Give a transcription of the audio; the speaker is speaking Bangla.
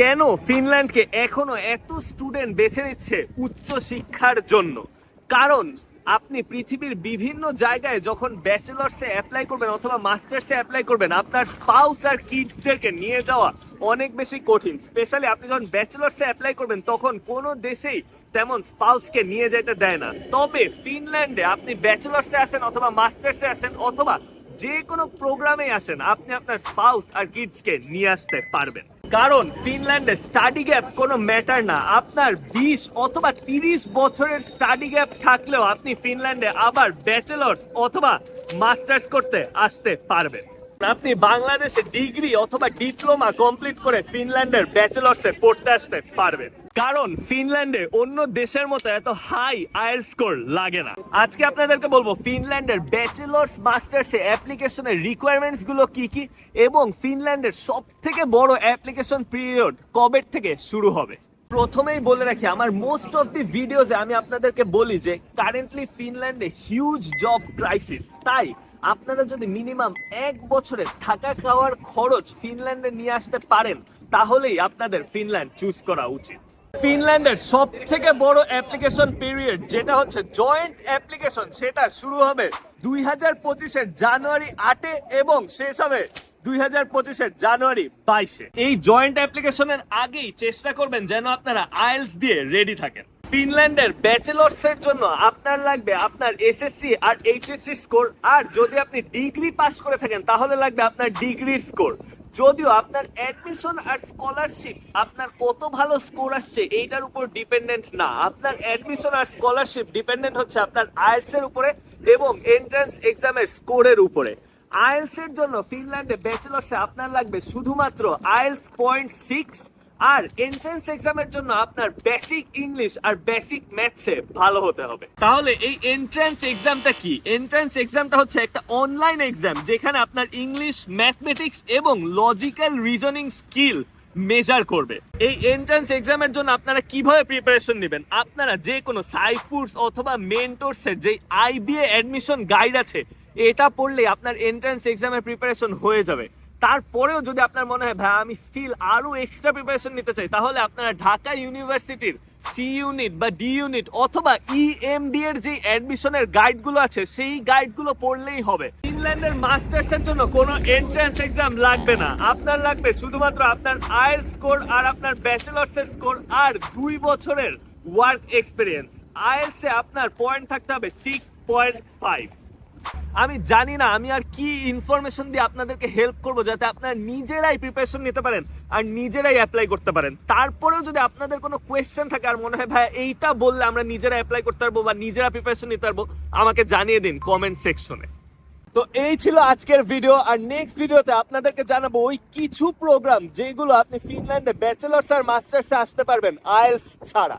কেন ফিনল্যান্ডকে এখনও এত স্টুডেন্ট বেছে নিচ্ছে উচ্চ শিক্ষার জন্য? কারণ আপনি পৃথিবীর বিভিন্ন জায়গায় যখন ব্যাচেলার্সে অ্যাপ্লাই করবেন অথবা মাস্টার্সে অ্যাপ্লাই করবেন, আপনার স্পাউস আর কিডসদেরকে নিয়ে যাওয়া অনেক বেশি কঠিন। স্পেশালি আপনি যখন ব্যাচেলার্সে অ্যাপ্লাই করবেন, তখন কোনো দেশেই তেমন স্পাউসকে নিয়ে যেতে দেয় না। তবে ফিনল্যান্ডে আপনি ব্যাচেলার্সে আসেন অথবা মাস্টার্সে আসেন অথবা যে কোনো প্রোগ্রামে আসেন, আপনি আপনার স্পাউস আর কিডসকে নিয়ে আসতে পারবেন। কারণ ফিনল্যান্ডে স্টাডি গ্যাপ কোনো ম্যাটার না। আপনার বিশ অথবা তিরিশ বছরের স্টাডি গ্যাপ থাকলেও আপনি ফিনল্যান্ডে আবার ব্যাচেলর্স অথবা মাস্টার্স করতে আসতে পারবেন। আপনি বাংলাদেশে ডিগ্রি অথবা ডিপ্লোমা কমপ্লিট করে ফিনল্যান্ডের ব্যাচেলর্সে পড়তে আসতে পারবেন। কারণ ফিনল্যান্ডে অন্য দেশের মতো এত হাই আয়েল স্কোর লাগে না। আজকে আপনাদেরকে বলব, ফিনল্যান্ডের ব্যাচেলার্স, মাস্টার্সে অ্যাপ্লিকেশনের রিকোয়ারমেন্টসগুলো কি কি এবং ফিনল্যান্ডের সব থেকে বড় অ্যাপ্লিকেশন পিরিয়ড কবে থেকে শুরু হবে? প্রথমেই বলে রাখি, আমার মোস্ট অফ দি ভিডিওতে আমি আপনাদেরকে বলি যে কারেন্টলি ফিনল্যান্ডে হিউজ জব ক্রাইসিস তাই আপনারা যদি মিনিমাম এক বছরের থাকা খাওয়ার খরচ ফিনল্যান্ডে নিয়ে আসতে পারেন, তাহলেই আপনাদের ফিনল্যান্ড চুজ করা উচিত। ফিনল্যান্ডের সব থেকে বড় অ্যাপ্লিকেশন পিরিয়ড, যেটা হচ্ছে জয়েন্ট অ্যাপ্লিকেশন, সেটা শুরু হবে দুই হাজার পঁচিশের জানুয়ারি আটে এবং শেষ হবে দুই হাজার পঁচিশের জানুয়ারি বাইশে। এই জয়েন্ট অ্যাপ্লিকেশনের আগেই চেষ্টা করবেন যেন আপনারা আইএলস দিয়ে রেডি থাকেন। ফিনল্যান্ডের ব্যাচেলর্স এর জন্য আপনার লাগবে আপনার এসএসসি আর এইচএসসি স্কোর আর যদি আপনি ডিগ্রি পাস করে থাকেন, তাহলে লাগবে আপনার ডিগ্রির স্কোর যদিও আপনার অ্যাডমিশন আর স্কলারশিপ আপনার কত ভালো স্কোর আসছে, এইটার উপর ডিপেন্ডেন্ট না। আপনার অ্যাডমিশন আর স্কলারশিপ ডিপেন্ডেন্ট হচ্ছে আপনার আইএলস এর উপরে এবং এন্ট্রান্স এক্সামের স্কোরের উপরে। আইএলস এর জন্য ফিনল্যান্ডে ব্যাচেলার্সে আপনার লাগবে শুধুমাত্র আইএলস পয়েন্ট সিক্স আর এন্ট্রান্স এক্সামের জন্য আপনার বেসিক ইংলিশ আর বেসিক ম্যাথসে ভালো হতে হবে। তাহলে এই এন্ট্রান্স এক্সামটা কি? এন্ট্রান্স এক্সামটা হচ্ছে একটা অনলাইন এক্সাম যেখানে আপনার ইংলিশ ম্যাথমেটিক্স এবং লজিক্যাল রিজনিং স্কিল মেজার করবে। এই এন্ট্রান্স এক্সামের জন্য আপনারা কীভাবে প্রিপারেশন নেবেন? আপনারা যে কোনো সাইফুডস অথবা মেন্টরসের যে আইবিএ অ্যাডমিশন গাইড আছে, এটা পড়লে আপনার এন্ট্রান্স এক্সামের প্রিপারেশন হয়ে যাবে। তারপরেও যদি আপনার মনে হয়, ভাই, আমি স্টিল আরও এক্সট্রা প্রিপারেশন নিতে চাই, তাহলে আপনারা ঢাকা ইউনিভার্সিটির সি ইউনিট বা ডি ইউনিট অথবা ইএমডি এর যে অ্যাডমিশনের গাইডগুলো আছে, সেই গাইডগুলো পড়লেই হবে। ফিনল্যান্ডের মাস্টার্স এর জন্য কোনো এন্ট্রান্স এক্সাম লাগবে না। আপনার লাগবে শুধুমাত্র আপনার আয়ের স্কোর আর আপনার ব্যাচেলার্স এর স্কোর আর দুই বছরের ওয়ার্ক এক্সপিরিয়েন্স আইএলসে আপনার পয়েন্ট থাকতে হবে সিক্স পয়েন্ট ফাইভ আমি জানি না, আমি আর কি ইনফরমেশন দিয়ে আপনাদেরকে হেল্প করব যাতে আপনারা নিজেরাই প্রিপারেশন নিতে পারেন আর নিজেরাই অ্যাপ্লাই করতে পারেন? তারপরেও যদি আপনাদের কোনো কোয়েশ্চেন থাকে আর মনে হয়, ভাই, এইটা বললে আমরা নিজেরা অ্যাপ্লাই করতে পারব বা নিজেরা প্রিপারেশন নিতে পারব, আমাকে জানিয়ে দিন কমেন্ট সেকশনে তো এই ছিল আজকের ভিডিও আর নেক্সট ভিডিওতে আপনাদেরকে জানাব ওই কিছু প্রোগ্রাম যেগুলো আপনি ফিনল্যান্ডে ব্যাচেলার্স আর মাস্টার্সে আসতে পারবেন আইএলস ছাড়া।